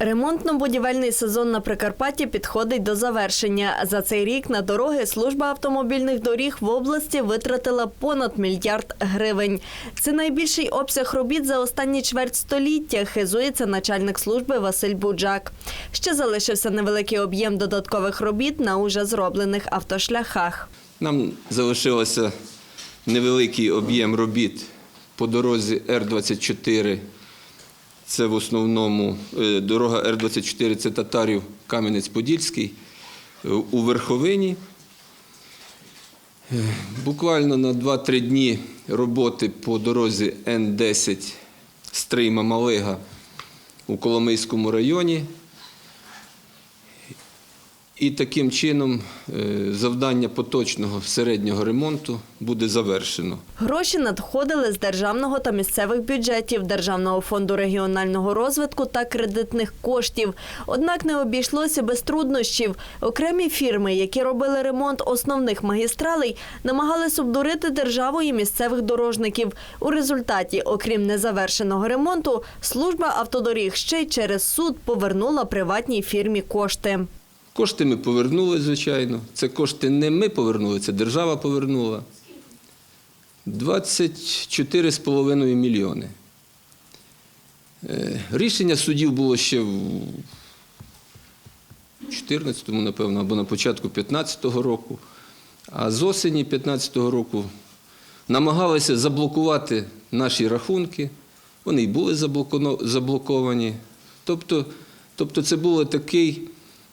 Ремонтно-будівельний сезон на Прикарпатті підходить до завершення. За цей рік на дороги служба автомобільних доріг в області витратила понад мільярд гривень. Це найбільший обсяг робіт за останні чверть століття, хизується начальник служби Василь Буджак. Ще залишився невеликий об'єм додаткових робіт на уже зроблених автошляхах. Нам залишилося невеликий об'єм робіт по дорозі Р-24. Це в основному е, дорога Р-24 це Татарів Кам'янець-Подільський е, у Верховині. Е, Буквально на 2-3 дні роботи по дорозі Н-10 Стрийма Малига у Коломийському районі. І таким чином е, завдання поточного середнього ремонту буде завершено. Гроші надходили з державного та місцевих бюджетів, Державного фонду регіонального розвитку та кредитних коштів. Однак не обійшлося без труднощів. Окремі фірми, які робили ремонт основних магістралей, намагались обдурити державу і місцевих дорожників. У результаті, окрім незавершеного ремонту, служба автодоріг ще й через суд повернула приватній фірмі кошти. Кошти ми повернули, звичайно. Це кошти не ми повернули, це держава повернула. 24,5 мільйони. Е, Рішення судів було ще в 14-му, напевно, або на початку 15-го року. А з осені 15-го року намагалися заблокувати наші рахунки. Вони й були заблоковані. Тобто, тобто це були такий,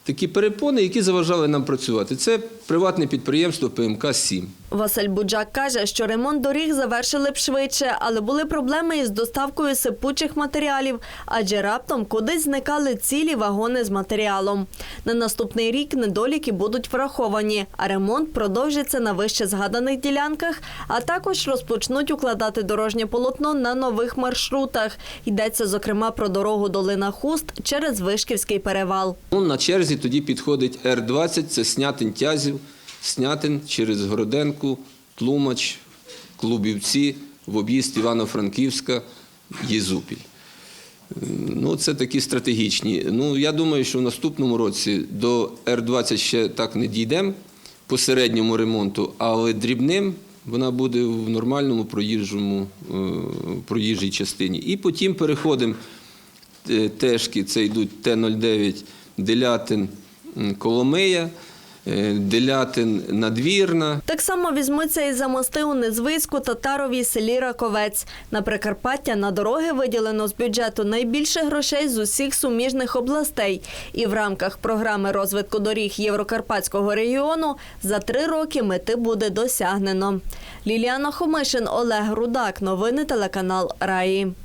такі перепони, які заважали нам працювати. Це приватне підприємство ПМК-7. Василь Буджак каже, що ремонт доріг завершили б швидше, але були проблеми із доставкою сипучих матеріалів, адже раптом кудись зникали цілі вагони з матеріалом. На наступний рік недоліки будуть враховані, а ремонт продовжиться на вище згаданих ділянках, а також розпочнуть укладати дорожнє полотно на нових маршрутах. Йдеться зокрема про дорогу Долина Хуст через Вишківський перевал. Ну, на черзі тоді підходить Р-20, це Снятин Тязів, Снятин через Городенку, Тлумач, Клубівці, в об'їзд Івано-Франківська, Єзупіль. Ну, це такі стратегічні. Ну, я думаю, що в наступному році до Р-20 ще так не дійдемо по середньому ремонту, але дрібним вона буде в нормальному проїжджому, е, проїжджій частині. І потім переходимо е, тежки, це йдуть Т-09, Делятин, Коломия, е, Делятин, Надвірна. Так само візьмуться і за мости у Незвиську, Татарові, селі Раковець. На Прикарпаття на дороги виділено з бюджету найбільше грошей з усіх суміжних областей. І в рамках програми розвитку доріг Єврокарпатського регіону за три роки мети буде досягнено. Ліліана Хомишин, Олег Рудак. Новини телеканал Раї.